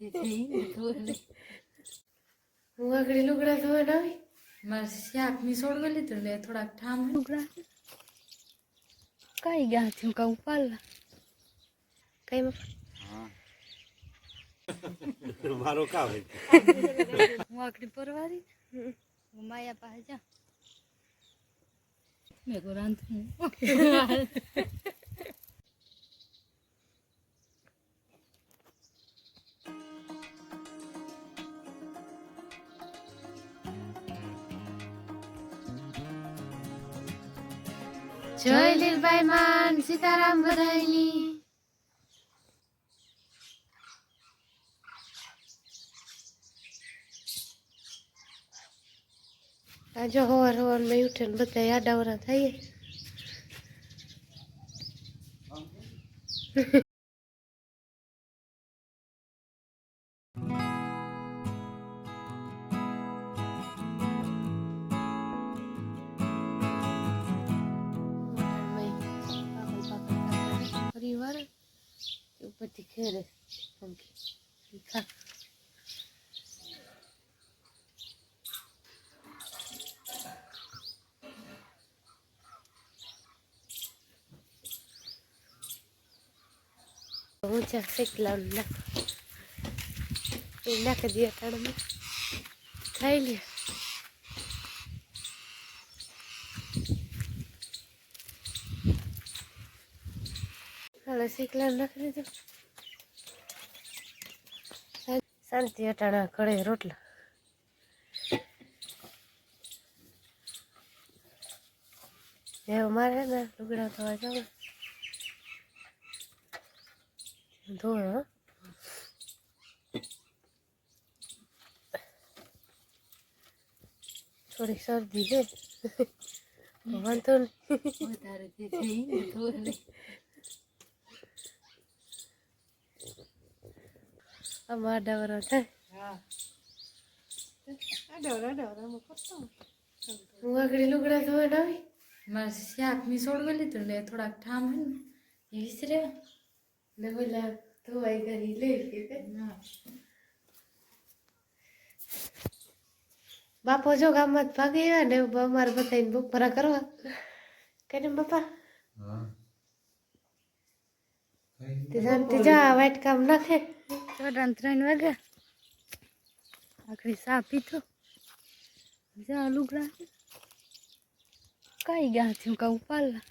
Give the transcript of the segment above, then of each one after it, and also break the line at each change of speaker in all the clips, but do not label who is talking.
હું આગળ લુગડા ધોવા આવી
મારે શાકની સોડવા લીધું એટલે થોડાક ઠામ
લુગડા કઈ ગયા થયું કા પાલા કઈ
મારો કામ
હું આકડી પરવારી હું માયા પાસે જા મેં ગોરાંત રાંધું
સીતારામ બધાયની. આજે હવાર હવાર મેં ઉઠીને બધા યાડાવરા થઈએ. પરિવાર ઉપરથી ખેરે હું ઊંચા શેકલા નાખ. નાખી દે ખાઈ લે. શાંતિ અટાણા કડે રોટલા. એવું મારે ને, લુગડા થવા જાવ. ધોવા. થોડી શરદી છે. વાંધો નહીં. આમાં આડાવરા થાય
હા
હું આગળ લુગડા ધોવા આવી
મારે શાકની સોડવા લીધું ને થોડાક ઠામ હે ને એ વિસરે
ને પેલા ધોવાઈ કરી લઈ બાપો જો ગામમાં જ ભાગી આવ્યા ને અમારે બધાને બપોરા કરવા કે બાપા તે શાંતિ જા વાઈટ કામ નાખે
ચોડા ત્રણ વાગ્યા. આખરી સા પીધો. જા લુગડા કઈ ગયા થયું કા ઉપાડલા.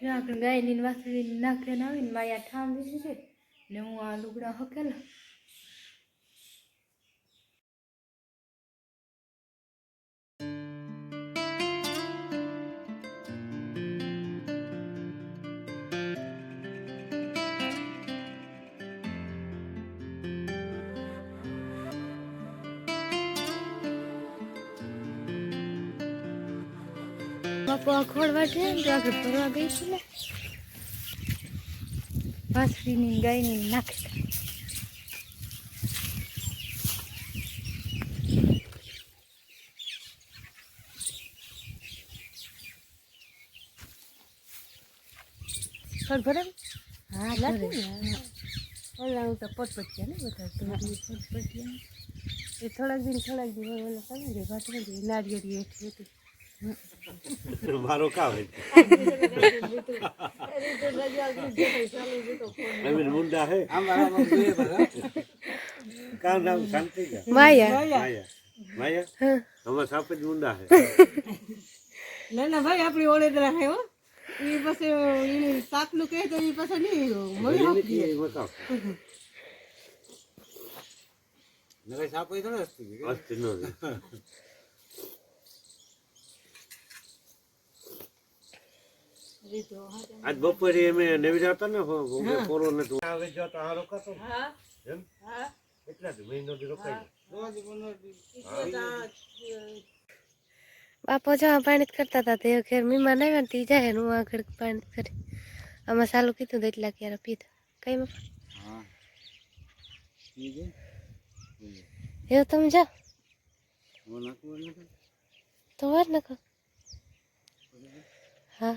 આગળ ગાયની વાસળી નાખીને આવીને માયા ઠામ દીધી છે ને હું આ લુગડા હકેલા આ ખોળવા છે ને તો આગળ ભરવા ગઈ છે ને વાસળીની ગાયની નાખી ખડ ભરે? હા લાગે ઓલા તો પટપટિયા ને બધા પટપટિયા એ થોડાક દિન થોડાક દિન ઓલા ને ભાત નારિયેળી હેઠી હતી.
મારો કામ નવીન મુંડા હે. કા નામ શાંતિ કા
માયા.
માયા. માયા? હમણાં સાપ જ મુંડા હે.
ના ના ભાઈ આપણી ઓળેદરા હે હો. એ પછી એની સાપનું કહે તો એ પછી નહીં મળી
એની કી એ બતાવ. અસ્તી નો આજ બપોરે અમે નવી જતા ને પોરો ને તો. આવે જો તો આ રોકાતો. હા. એમ? એટલા જ મહિનો દી રોકાઈ
બાપો જો પાણી જ કરતા હતા તે ખેર મીમા નહીં ને તે જાય ને હું આગળ પાણી કરી. આમાં સાલું કીધું તો એટલા ક્યારે પીધું. કઈ બાપા? એવું તમે જાઓ. તો વાર નાખો. હા.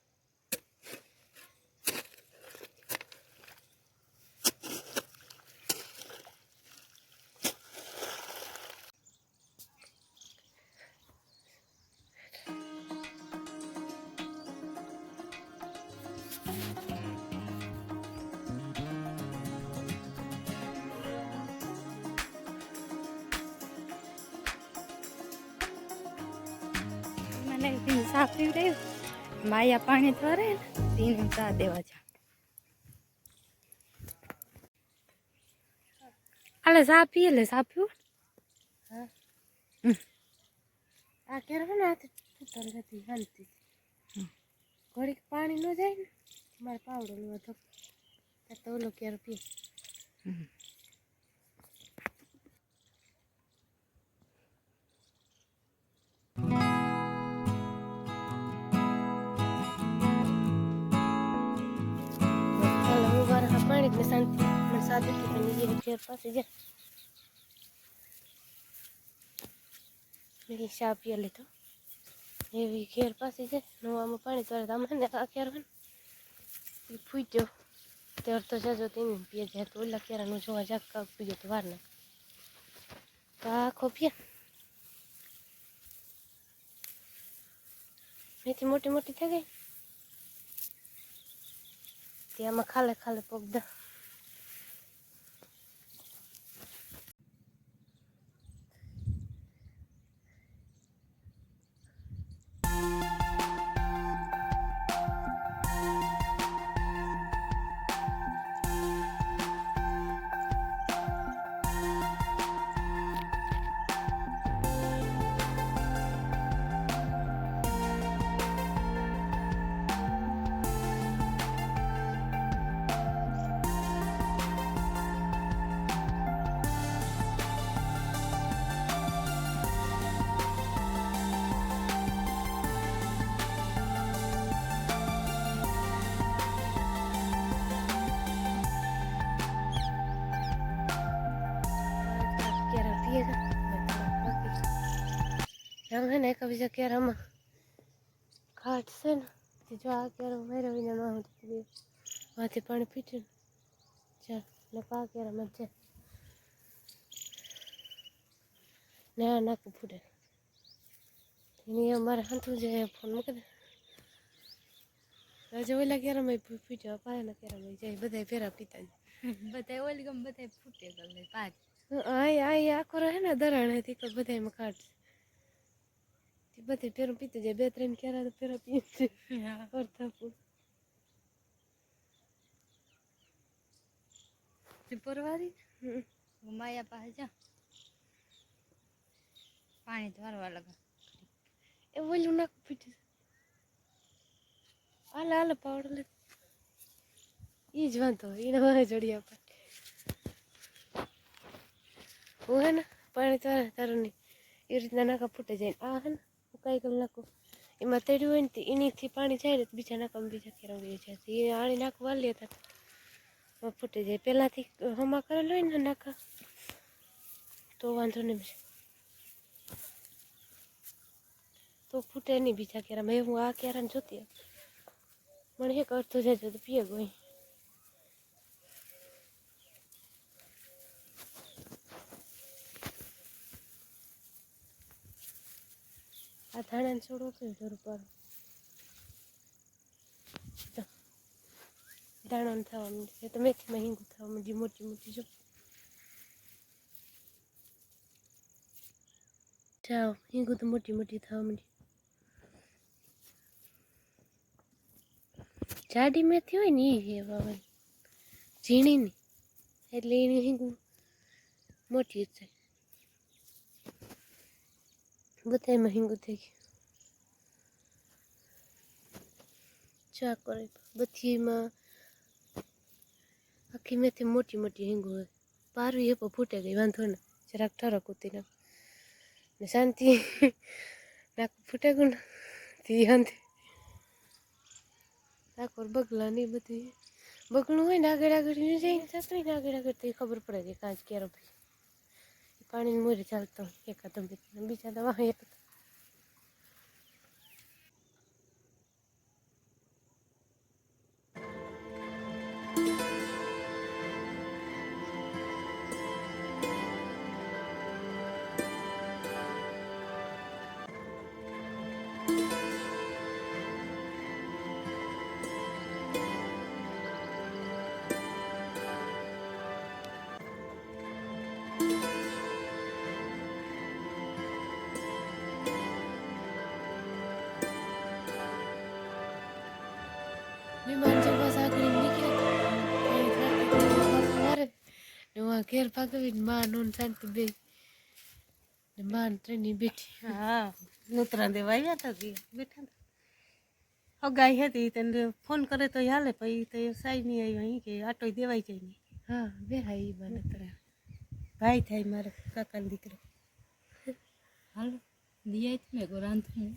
મને તેને સાફ રહ્યું માયા પાણી ધરે ને તેને ચા દેવા જા
અલે સા પીએ લે સા પીવું?
આ કેર ને આ તૂટલ હતી હલતી. ઘડીક પાણી ન જાય ને મારે પાવડો લેવો તો તો ઓલો કેર પી
પાણી ને શાંતિ મને સાદું કે મને જે ઘેર પાસે જા મેં ચા પીએ લીધો એવી ઘેર પાસે છે નવામાં પાણી ત્યારે તમને આ કેર હોય ફૂટ્યો ત્યાર તો જજો તેની પીએ જાય તો ઓલા કેરાનું જોવા જાક કાક પીજો તો વાર ના તો આખો પીએ મેથી મોટી મોટી થઈ ગઈ ત્યાંમાં ખાલે ખાલે પગ આમ હે ને એક બીજા કેરામાં ખાટ છે ને જો આ કેરા મેળવીને માં માંથી પાણી પીટ્યું ચાલ ને પા કેરામાં છે. ને આ નાખું ફૂટે. એની અમારે હાથું જાય ફોન મૂકી દે. આજે ઓલા કેરામાં પીટ્યો પાયાના કેરામાં જાય બધા ફેરા પીતા
બધા ઓલી ગમ બધા ફૂટે ગમે પાંચ
આય આય આખો રહે ને દરાણ હતી કે બધા એમાં કાઢશે તે બધે પેરું પીતે જાય બે ત્રણ ક્યારા તો પેરા પીએ છે અર્થાપુર
પરવારી?
હમ.
માયા પાસે જા. પાણી ધોરવા લગા.
એ ઓલું નાખ પીટે હાલે હાલે પાવડો લે ઈ જ વાંધો એને વાંહે ચડી આપે. હું હે ને? પાણી તારા, તારું એ રીતના નાકા ફૂટે જાય આ હે ને? હું કાંઈ કલ નાખું? એમાં તળ્યું હોય ને તે એનીથી પાણી જાય ને બીજા નાકામાં બીજા કેરા ઉડી જાય એ આણી નાખું, વાલી હતા ફૂટે જાય. પહેલાંથી હમા કરેલો હોય ને નાખા તો વાંધો નહીં તો ફૂટે નહીં બીજા કેરામાં. હું આ કેરાને જોતી. મને એક અડધો જાય તો પીએ ગઈ આ ધાણા છોડો તો જરૂર પર દાણો થવા માંડે તો મેથીમાં હિંગું થવા માંડી મોટી મોટી જો. જાઓ. હિંગું તો મોટી મોટી થવા માંડી જાડી મેથી હોય ને એ છે વાવવાની. ઝીણીની એટલે એની હિંગું મોટી થાય બધામાં હિંગું થઈ ગયું. ચા કરે બધીમાં આખી મેથી મોટી મોટી હિંગું હોય. પારવી એ પણ ફૂટે ગઈ, વાંધો ને, જરાક ઠરક ઉતી નાખ. ને શાંતિ, નાક ફૂટે ગયું ને શાંતિ આખોર બગલા ને બધી. બગલું હોય ને આગળ આગળ ને જઈને જતું હોય ને આગળ આગળ તો ખબર પડે કે કાંચ ક્યારે પાણીની મોરી ચાલતો એકાદ બીજા દવા વિમાન બસ આગળ નીકળ્યા ને હું ઘેર ભાગવી માં નોન શાંતિ બે ને માં ત્રણની બેઠી
હા નોતરા દેવા આવ્યા હતા કે બેઠા હતા હગાઈ હતી તને ફોન કરે તો હાલે પછી તો સાઈ નહીં આવ્યો અહીં કે આટો દેવાઈ જાય નહીં
હા બેહાય એ બા નોતરા
ભાઈ થાય મારે કાકાનો દીકરો
હાલો દિયા જ મેં ગોરાંધું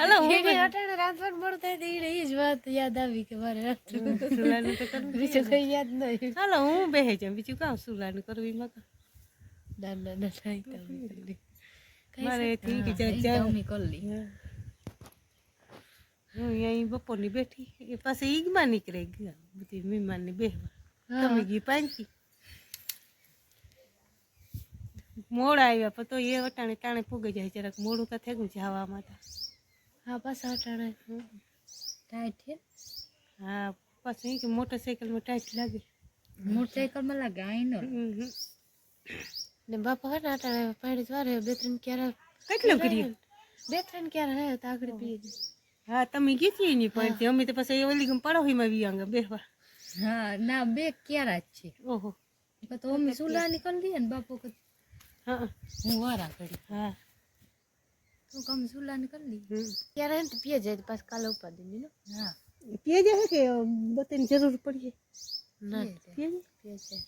હાલો હું
અટાણે રાંધવાનું મોડું થાય તો એને જ વાત યાદ આવી કે મારે રાંધવું
તો કરવું
બીજું કઈ યાદ નહીં.
હાલો હું બેહે જાઉં. બીજું કામ સુલાનું કરવી એમાં
ના ના ના નહીં. તમે
મારે ઠીક છે જા જા
મમ્મી કરી લી
હું અહીં બપોરની બેઠી. એ પાસે ઈગમાં નીકળે ગયા બધી મહેમાનને બેહવા. તમે ગઈ પાંચી? મોડા આવ્યા પણ તો એ વટાણે ટાણે પૂગી જાય જરાક મોડું તો થઈ ગયું જવામાં
હા પાછા અટાણે
ટાઈટ છે?
હા પાછું કે મોટરસાઇકલમાં ટાઈટ લાગે.
મોટરસાઇકલમાં લાગે આઈ નો
બાપા હતા અટાણે પાણી વારે બે ત્રણ ક્યારે
કેટલું કર્યું?
બે ત્રણ ક્યારે હે તો આગળ પીએ
હા તમે ગીતી એની પણ તે અમે તો પછી ઓલી ગમ પડોહીમાં વિયાંગા બેહવા.
હા ના બે ક્યારા જ છે.
ઓહો.
તો અમે સુલાની કરી દઈએ ને બાપુ કે
હા.
હું વારા કરી.
હા.
હું કામ સુલાન કરી
દી ત્યારે એમ પીએ જાય પાછ કાલે ઉપાડી દીધું
હા.
પીએ જાય કે બતેની જરૂર પડી
ના
પીએ
પીએ જાય.